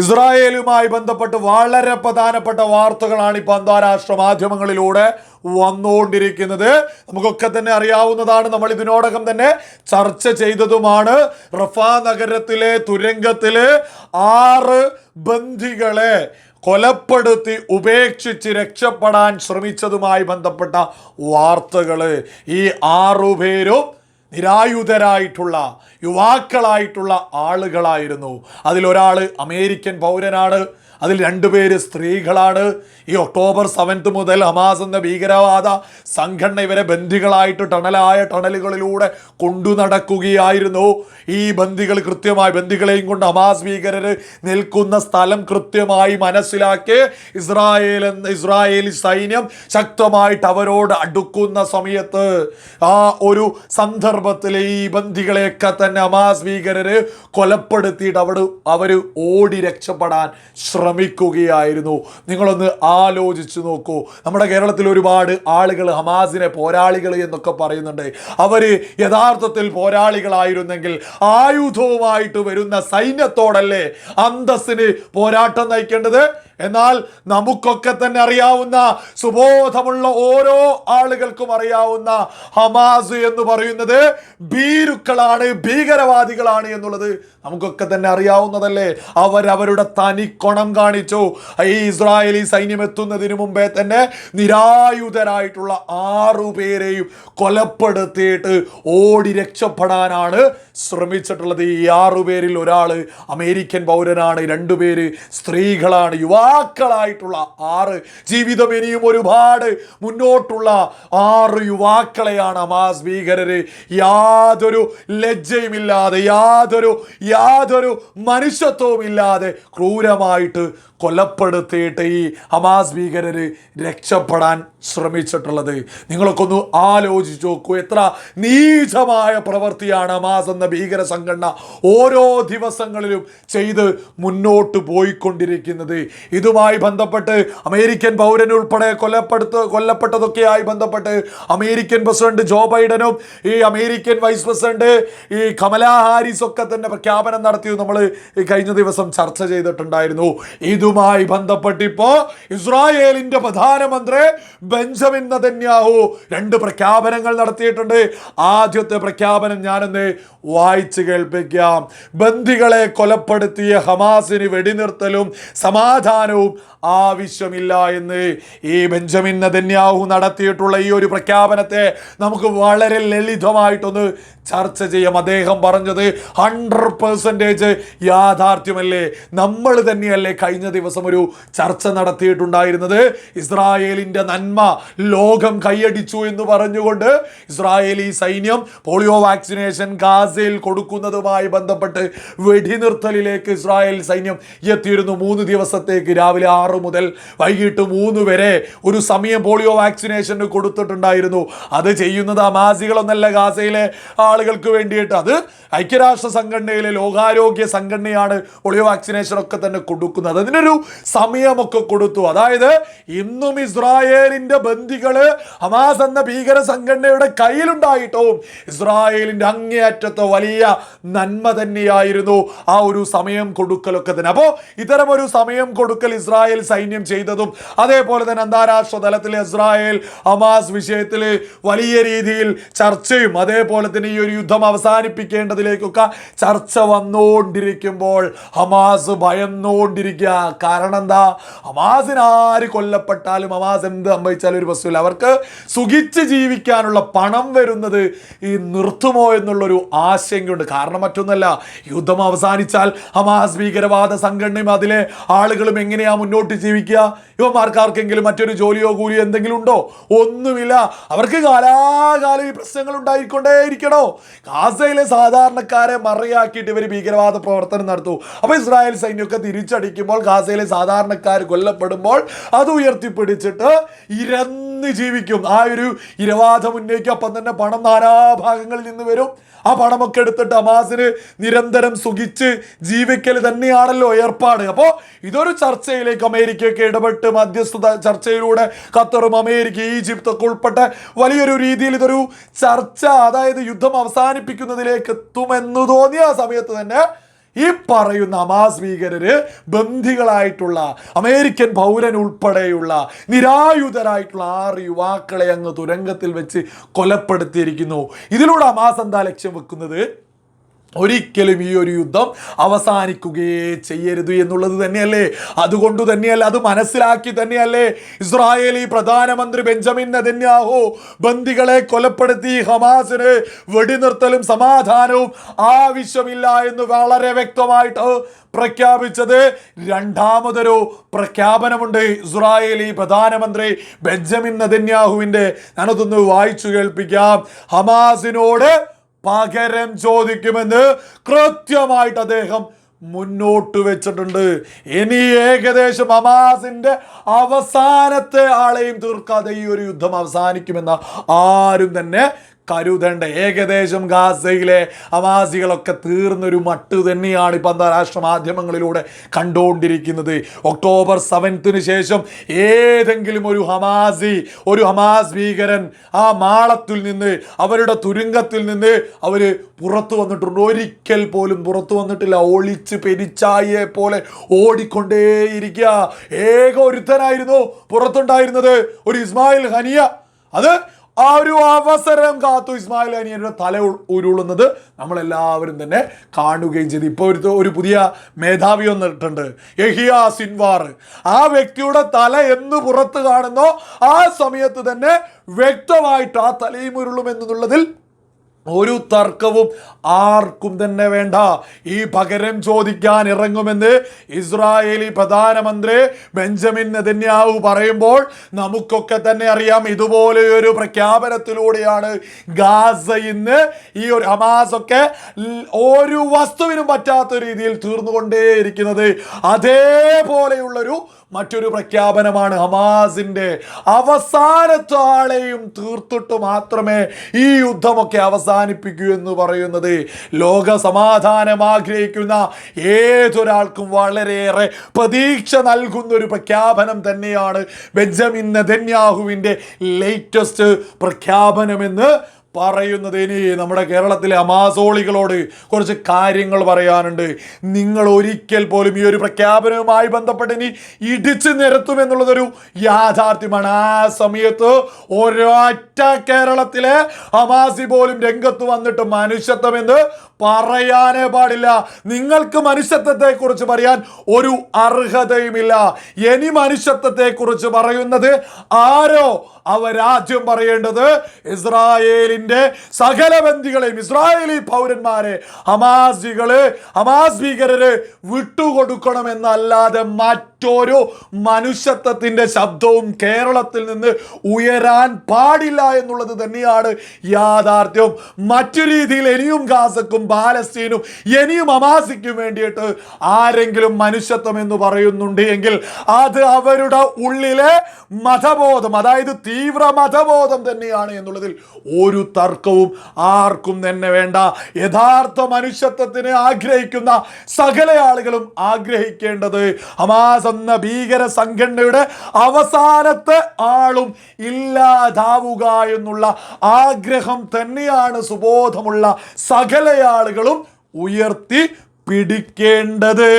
ഇസ്രായേലുമായി ബന്ധപ്പെട്ട് വളരെ പ്രധാനപ്പെട്ട വാർത്തകളാണ് ഇപ്പൊ അന്താരാഷ്ട്ര മാധ്യമങ്ങളിലൂടെ വന്നുകൊണ്ടിരിക്കുന്നത്. നമുക്കൊക്കെ തന്നെ അറിയാവുന്നതാണ് നമ്മൾ ഇതിനോടകം തന്നെ ചർച്ച ചെയ്തതുമാണ് റഫ നഗരത്തിലെ തുരങ്കത്തിൽ ആറ് ബന്ധികളെ കൊലപ്പെടുത്തി ഉപേക്ഷിച്ച് രക്ഷപ്പെടാൻ ശ്രമിച്ചതുമായി ബന്ധപ്പെട്ട വാർത്തകൾ. ഈ ആറുപേരും നിരായുധരായിട്ടുള്ള യുവാക്കളായിട്ടുള്ള ആളുകളായിരുന്നു. അതിലൊരാൾ അമേരിക്കൻ പൗരനാണ്. അതിൽ രണ്ടുപേര് സ്ത്രീകളാണ്. ഈ ഒക്ടോബർ സെവൻത്ത് മുതൽ ഹമാസ് എന്ന ഭീകരവാദ സംഘടന ഇവരെ ബന്ദികളായിട്ട് ടണലായ ടണലുകളിലൂടെ കൊണ്ടു നടക്കുകയായിരുന്നു. ഈ ബന്ദികൾ കൃത്യമായി ബന്ദികളെയും കൊണ്ട് ഹമാസ് ഭീകരർ നിൽക്കുന്ന സ്ഥലം കൃത്യമായി മനസ്സിലാക്കി. ഇസ്രായേൽ എന്ന ഇസ്രായേലി സൈന്യം ശക്തമായിട്ട് അവരോട് അടുക്കുന്ന സമയത്ത് ആ ഒരു സന്ദർഭത്തിൽ ഈ ബന്ദികളെയൊക്കെ തന്നെ ഹമാസ് ഭീകരര് കൊലപ്പെടുത്തിയിട്ട് അവിടെ അവർ ഓടി രക്ഷപ്പെടാൻ ശ്രമിക്കുകയായിരുന്നു നിങ്ങളൊന്ന് ആലോചിച്ചു നോക്കൂ. നമ്മുടെ കേരളത്തിൽ ഒരുപാട് ആളുകൾ ഹമാസിനെ പോരാളികൾ എന്നൊക്കെ പറയുന്നുണ്ട്. അവർ യഥാർത്ഥത്തിൽ പോരാളികളായിരുന്നെങ്കിൽ ആയുധവുമായിട്ട് വരുന്ന സൈന്യത്തോടല്ലേ അന്തസ്സിന് പോരാട്ടം നയിക്കേണ്ടത്? എന്നാൽ നമുക്കൊക്കെ തന്നെ അറിയാവുന്ന സുബോധമുള്ള ഓരോ ആളുകൾക്കും അറിയാവുന്ന ഹമാസ് എന്ന് പറയുന്നത് ഭീരുക്കളാണ് ഭീകരവാദികളാണ് എന്നുള്ളത് നമുക്കൊക്കെ തന്നെ അറിയാവുന്നതല്ലേ? അവരവരുടെ കൊണം കാണിച്ചു. ഈ ഇസ്രായേലി സൈന്യം എത്തുന്നതിന് മുമ്പേ തന്നെ നിരായുധരായിട്ടുള്ള ആറു പേരെയും കൊലപ്പെടുത്തിയിട്ട് ഓടി രക്ഷപ്പെടാനാണ് ശ്രമിച്ചിട്ടുള്ളത് ഈ ആറുപേരിൽ ഒരാൾ അമേരിക്കൻ പൗരനാണ് രണ്ടുപേര് സ്ത്രീകളാണ് യുവാക്കളായിട്ടുള്ള ആറ്. ജീവിതം ഇനിയും ഒരുപാട് മുന്നോട്ടുള്ള ആറ് യുവാക്കളെയാണ് അമാസ് ഭീകരര്. യാതൊരു ലജ്ജയുമില്ലാതെ യാതൊരു യാതൊരു മനുഷ്യത്വവും ഇല്ലാതെ ക്രൂരമായിട്ട് കൊലപ്പെടുത്തിയിട്ട് ഈ ഹമാസ് ഭീകരര് രക്ഷപ്പെടാൻ ശ്രമിച്ചിട്ടുള്ളത്. നിങ്ങൾക്കൊന്ന് ആലോചിച്ച് നോക്കൂ എത്ര നീചമായ പ്രവൃത്തിയാണ് ഹമാസ് എന്ന ഭീകര സംഘടന ഓരോ ദിവസങ്ങളിലും ചെയ്ത് മുന്നോട്ട് പോയിക്കൊണ്ടിരിക്കുന്നത്. ഇതുമായി ബന്ധപ്പെട്ട് അമേരിക്കൻ പൗരൻ ഉൾപ്പെടെ കൊല്ലപ്പെടുത്ത കൊല്ലപ്പെട്ടതൊക്കെയായി ബന്ധപ്പെട്ട് അമേരിക്കൻ പ്രസിഡന്റ് ജോ ബൈഡനും ഈ അമേരിക്കൻ വൈസ് പ്രസിഡന്റ് ഈ കമലാ ഹാരിസ് ഒക്കെ തന്നെ പ്രഖ്യാപനം നടത്തിയത് നമ്മൾ കഴിഞ്ഞ ദിവസം ചർച്ച ചെയ്തിട്ടുണ്ടായിരുന്നു. ഇതുമായി ബന്ധപ്പെട്ടിപ്പോ ഇസ്രായേലിന്റെ പ്രധാനമന്ത്രി ബെഞ്ചമിൻ നതന്യാഹു രണ്ട് പ്രഖ്യാപനങ്ങൾ നടത്തിയിട്ടുണ്ട്. ആദ്യത്തെ പ്രഖ്യാപനം ഞാനൊന്ന് വായിച്ചു കേൾപ്പിക്കാം. ബന്ദികളെ കൊലപ്പെടുത്തിയ ഹമാസിന് വെടിനിർത്തലും സമാധാനവും ആവശ്യമില്ല എന്ന് ഈ ബെഞ്ചമിൻ നദന്യാഹു നടത്തിയിട്ടുള്ള ഈ ഒരു പ്രഖ്യാപനത്തെ നമുക്ക് വളരെ ലളിതമായിട്ടൊന്ന് ചർച്ച ചെയ്യാം. അദ്ദേഹം പറഞ്ഞത് ഹൺഡ്രഡ് പെർസെന്റേജ് യാഥാർത്ഥ്യമല്ലേ? നമ്മൾ തന്നെയല്ലേ കഴിഞ്ഞ ദിവസം ഒരു ചർച്ച നടത്തിയിട്ടുണ്ടായിരുന്നത്. ഇസ്രായേലിന്റെ നന്മ ലോകം കൈയടിച്ചു എന്ന് പറഞ്ഞുകൊണ്ട് ഇസ്രായേലി സൈന്യം പോളിയോ വാക്സിനേഷൻ ഗാസയിൽ കൊടുക്കുന്നതുമായി ബന്ധപ്പെട്ട് വെടിനിർത്തലിലേക്ക് ഇസ്രായേൽ സൈന്യം എത്തിയിരുന്നു മൂന്ന് ദിവസത്തേക്ക്. രാവിലെ ആറ് മുതൽ വൈകിട്ട് മൂന്ന് വരെ ഒരു സമയം പോളിയോ വാക്സിനേഷന് കൊടുത്തിട്ടുണ്ടായിരുന്നു. അത് ചെയ്യുന്നത് അമാസികളൊന്നല്ല ഗാസയിലെ ആളുകൾക്ക് വേണ്ടിയിട്ട്. അത് ഐക്യരാഷ്ട്ര സംഘടനയിലെ ലോകാരോഗ്യ സംഘടനയാണ് പോളിയോ വാക്സിനേഷൻ ഒക്കെ തന്നെ കൊടുക്കുന്നത്. അതിനൊരു സമയമൊക്കെ കൊടുത്തു. അതായത് ഇന്നും ഇസ്രായേലിന്റെ ബന്ദികൾ ഹമാസ് എന്ന ഭീകര സംഘടനയുടെ കയ്യിലുണ്ടായിട്ടും ഇസ്രായേലിന്റെ അങ്ങേയറ്റത്തെ വലിയ നന്മ തന്നെയായിരുന്നു ആ ഒരു സമയം കൊടുക്കലൊക്കെ തന്നെ അപ്പോൾ ഇത്തരമൊരു സമയം കൊടുക്കൽ ഇസ്രായേൽ സൈന്യം ചെയ്തതും അതേപോലെ തന്നെ അന്താരാഷ്ട്ര തലത്തിൽ ഇസ്രായേൽ ഹമാസ് വിഷയത്തിൽ വലിയ രീതിയിൽ ചർച്ചയും അതേപോലെ തന്നെ ഈ ഒരു യുദ്ധം അവസാനിപ്പിക്കേണ്ടതിലേക്കൊക്കെ ചർച്ച വന്നുകൊണ്ടിരിക്കുമ്പോൾ ഹമാസ് ഭയന്നുകൊണ്ടിരിക്കുക. കാരണം എന്താ? ഹമാസിന് ആര് കൊല്ലപ്പെട്ടാലും ഹമാസ് എന്ത് സംഭവിച്ചാലും ഒരു പ്രശ്നമില്ല. അവർക്ക് സുഖിച്ച് ജീവിക്കാനുള്ള പണം വരുന്നത് ഈ നിർത്തുമോ എന്നുള്ളൊരു ആശങ്കയുണ്ട് കാരണം മറ്റൊന്നല്ല യുദ്ധം അവസാനിച്ചാൽ ഹമാസ് ഭീകരവാദ സംഘടനയും അതിലെ ആളുകളും എങ്ങനെയാ മുന്നോട്ട് ജീവിക്കുക? യുവമാർക്കാർക്കെങ്കിലും മറ്റൊരു ജോലിയോ കൂലിയോ എന്തെങ്കിലും ഉണ്ടോ? ഒന്നുമില്ല. അവർക്ക് കാലാകാലം ഈ പ്രശ്നങ്ങൾ ഉണ്ടായിക്കൊണ്ടേയിരിക്കണോ? ഗാസയിലെ സാധാരണക്കാരെ മറയാക്കിയിട്ട് ഇവർ ഭീകരവാദ പ്രവർത്തനം നടത്തു. അപ്പോൾ ഇസ്രായേൽ സൈന്യമൊക്കെ തിരിച്ചടിക്കുമ്പോൾ ഗാസയിലെ സാധാരണക്കാർ കൊല്ലപ്പെടുമ്പോൾ അത് ഉയർത്തിപ്പിടിച്ചിട്ട് ഇരന്ന് ജീവിക്കും. ആ ഒരു ഇരവാദം ഉന്നയിക്കും. അപ്പം തന്നെ പണം നാനാഭാഗങ്ങളിൽ നിന്ന് വരും. ആ പണമൊക്കെ എടുത്തിട്ട് ഹമാസിന് നിരന്തരം സുഖിച്ച് ജീവിക്കൽ തന്നെയാണല്ലോ ഏർപ്പാട്. അപ്പോൾ ഇതൊരു ചർച്ചയിലേക്ക് അമേരിക്കയൊക്കെ ഇടപെട്ട് മധ്യസ്ഥത ചർച്ചയിലൂടെ ഖത്തറും അമേരിക്ക ഈജിപ്ത് ഒക്കെ ഉൾപ്പെട്ട വലിയൊരു രീതിയിൽ ഇതൊരു ചർച്ച അതായത് യുദ്ധം അവസാനിപ്പിക്കുന്നതിലേക്ക് എത്തുമെന്ന് തോന്നിയ ആ സമയത്ത് തന്നെ ഈ പറയുന്ന ഹമാസ് ഭീകരര് ബന്ധികളായിട്ടുള്ള അമേരിക്കൻ പൗരൻ ഉൾപ്പെടെയുള്ള നിരായുധരായിട്ടുള്ള ആറ് യുവാക്കളെ അങ്ങ് തുരങ്കത്തിൽ വെച്ച് കൊലപ്പെടുത്തിയിരിക്കുന്നു. ഇതിലൂടെ ഹമാസ് എന്താ ലക്ഷ്യം വെക്കുന്നത്? ഒരിക്കലും ഈ ഒരു യുദ്ധം അവസാനിക്കുകയേ ചെയ്യരുത് എന്നുള്ളത് തന്നെയല്ലേ? അതുകൊണ്ട് തന്നെയല്ലേ അത് മനസ്സിലാക്കി തന്നെയല്ലേ? ഇസ്രായേലി പ്രധാനമന്ത്രി ബെഞ്ചമിൻ നെതന്യാഹു ബന്ദികളെ കൊലപ്പെടുത്തി ഹമാസിന് വെടിനിർത്തലും സമാധാനവും ആവശ്യമില്ല എന്ന് വളരെ വ്യക്തമായിട്ട് പ്രഖ്യാപിച്ചത് രണ്ടാമതൊരു പ്രഖ്യാപനമുണ്ട്. ഇസ്രായേലി പ്രധാനമന്ത്രി ബെഞ്ചമിൻ നെതന്യാഹുവിന്റെ. ഞാനതൊന്ന് വായിച്ചു കേൾപ്പിക്കാം. ഹമാസിനോട് പകരം ചോദിക്കുമെന്ന് കൃത്യമായിട്ട് അദ്ദേഹം മുന്നോട്ട് വെച്ചിട്ടുണ്ട്. ഇനി ഏകദേശം ഹമാസിന്റെ അവസാനത്തെ ആളെയും തീർക്കാതെ ഈ ഒരു യുദ്ധം അവസാനിക്കുമെന്ന് ആരും തന്നെ കരുതേണ്ട. ഏകദേശം ഗാസയിലെ അവാസികളൊക്കെ തീർന്നൊരു മട്ട് തന്നെയാണ് ഇപ്പം അന്താരാഷ്ട്ര മാധ്യമങ്ങളിലൂടെ കണ്ടുകൊണ്ടിരിക്കുന്നത്. ഒക്ടോബർ സെവൻത്തിന് ശേഷം ഏതെങ്കിലും ഒരു ഹമാസി ഒരു ഹമാസ് ഭീകരൻ ആ മാളത്തിൽ നിന്ന് അവരുടെ തുരുങ്കത്തിൽ നിന്ന് അവർ പുറത്തു വന്നിട്ടുണ്ട്. ഒരിക്കൽ പോലും പുറത്തു വന്നിട്ടില്ല. ഒളിച്ച് പെരിച്ചായെ പോലെ ഓടിക്കൊണ്ടേയിരിക്കുക. ഏക ഒരുത്തനായിരുന്നു പുറത്തുണ്ടായിരുന്നത് ഒരു ഇസ്മായിൽ ഹനിയ. അത് ആ ഒരു അവസരം കാത്തു ഇസ്മായിൽ അനിയന്റെ തല ഉരുളുന്നത് നമ്മളെല്ലാവരും തന്നെ കാണുകയും ചെയ്തു. ഇപ്പോൾ ഒരു ഒരു പുതിയ മേധാവി വന്നിട്ടുണ്ട് എഹിയ സിൻവാർ. ആ വ്യക്തിയുടെ തല എന്ന് പുറത്ത് കാണുന്നോ. ആ സമയത്ത് തന്നെ വ്യക്തമായിട്ട് ആ തലയും ഉരുളും എന്നുള്ളതിൽ ഒരു തർക്കവും ആർക്കും തന്നെ വേണ്ട. ഈ പകരം ചോദിക്കാൻ ഇറങ്ങുമെന്ന് ഇസ്രായേലി പ്രധാനമന്ത്രി ബെഞ്ചമിൻ നെതന്യാഹു പറയുമ്പോൾ നമുക്കൊക്കെ തന്നെ അറിയാം ഇതുപോലെ ഒരു പ്രഖ്യാപനത്തിലൂടെയാണ് ഗാസ ഇന്ന് ഈ ഒരു ഹമാസൊക്കെ ഒരു വസ്തുവിനും പറ്റാത്ത രീതിയിൽ തീർന്നുകൊണ്ടേയിരിക്കുന്നത്. അതേപോലെയുള്ളൊരു മറ്റൊരു പ്രഖ്യാപനമാണ് ഹമാസിന്റെ അവസാനത്തെ ആളെയും തീർത്തിട്ട് മാത്രമേ ഈ യുദ്ധമൊക്കെ അവസാനിപ്പിക്കൂ എന്ന് പറയുന്നത്. ലോക സമാധാനം ആഗ്രഹിക്കുന്ന ഏതൊരാൾക്കും വളരെയേറെ പ്രതീക്ഷ നൽകുന്ന ഒരു പ്രഖ്യാപനം തന്നെയാണ് ബെഞ്ചമിൻ നെതന്യാഹുവിന്റെ ലേറ്റസ്റ്റ് പ്രഖ്യാപനമെന്ന് പറയുന്നത് ഇനി നമ്മുടെ കേരളത്തിലെ അമാസോളികളോട് കുറച്ച് കാര്യങ്ങൾ പറയാനുണ്ട്. നിങ്ങൾ ഒരിക്കൽ പോലും ഈ ഒരു പ്രഖ്യാപനവുമായി ബന്ധപ്പെട്ട് ഇനി ഇടിച്ചു നിരത്തും എന്നുള്ളതൊരു യാഥാർത്ഥ്യമാണ്. ആ സമയത്ത് ഒരൊറ്റ കേരളത്തിലെ അമാസി പോലും രംഗത്ത് വന്നിട്ട് മനുഷ്യത്വം എന്ന് പറയാനേ പാടില്ല. നിങ്ങൾക്ക് മനുഷ്യത്വത്തെ കുറിച്ച് പറയാൻ ഒരു അർഹതയുമില്ല. ഇനി മനുഷ്യത്വത്തെ കുറിച്ച് പറയുന്നത് ആരോ? അവരാദ്യം പറയേണ്ടത് ഇസ്രായേലിന്റെ സകല ബന്ധികളെയും ഇസ്രായേലി പൗരന്മാരെ ഹമാസികൾ ഹമാസ് ഭീകരര് വിട്ടുകൊടുക്കണമെന്നല്ലാതെ മറ്റൊരു മനുഷ്യത്വത്തിന്റെ ശബ്ദവും കേരളത്തിൽ നിന്ന് ഉയരാൻ പാടില്ല എന്നുള്ളത് തന്നെയാണ് യാഥാർത്ഥ്യം. മറ്റു രീതിയിൽ ഇനിയും ഗാസക്കും പാലസ്തീനും ഇനിയും അമാസിക്കും വേണ്ടിയിട്ട് ആരെങ്കിലും മനുഷ്യത്വം എന്ന് പറയുന്നുണ്ട് എങ്കിൽ അത് അവരുടെ ഉള്ളിലെ മതബോധം അതായത് തീവ്ര മതബോധം തന്നെയാണ് എന്നുള്ളതിൽ ഒരു തർക്കവും ആർക്കും തന്നെ വേണ്ട. യഥാർത്ഥ മനുഷ്യത്വത്തിന് ആഗ്രഹിക്കുന്ന സകല ആളുകളും ആഗ്രഹിക്കേണ്ടത് ഹമാസ് എന്ന ഭീകര സംഘടനയുടെ അവസാനത്തെ ആളും ഇല്ലാതാവുക എന്നുള്ള ആഗ്രഹം തന്നെയാണ് സുബോധമുള്ള സകല ആളുകളും ഉയർത്തി പിടിക്കേണ്ടത്.